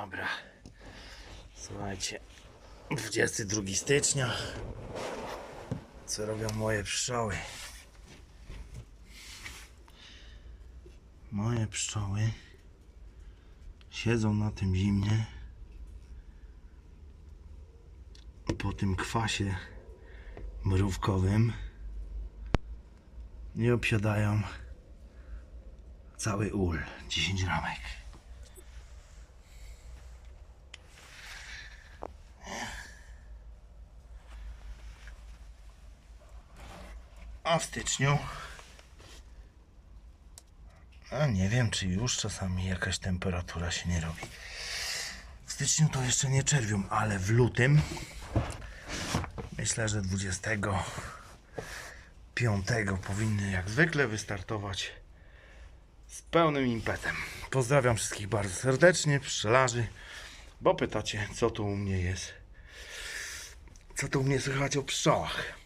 Dobra. Słuchajcie. 22 stycznia. Co robią moje pszczoły? Moje pszczoły siedzą na tym zimnie. Po tym kwasie mrówkowym i obsiadają cały ul. 10 ramek. A w styczniu a nie wiem, czy już czasami jakaś temperatura się nie robi. W styczniu to jeszcze nie czerwią, ale w lutym myślę, że 25 powinny jak zwykle wystartować z pełnym impetem. Pozdrawiam wszystkich bardzo serdecznie, pszczelarzy, bo pytacie, co tu u mnie jest. Co tu u mnie słychać o pszczołach.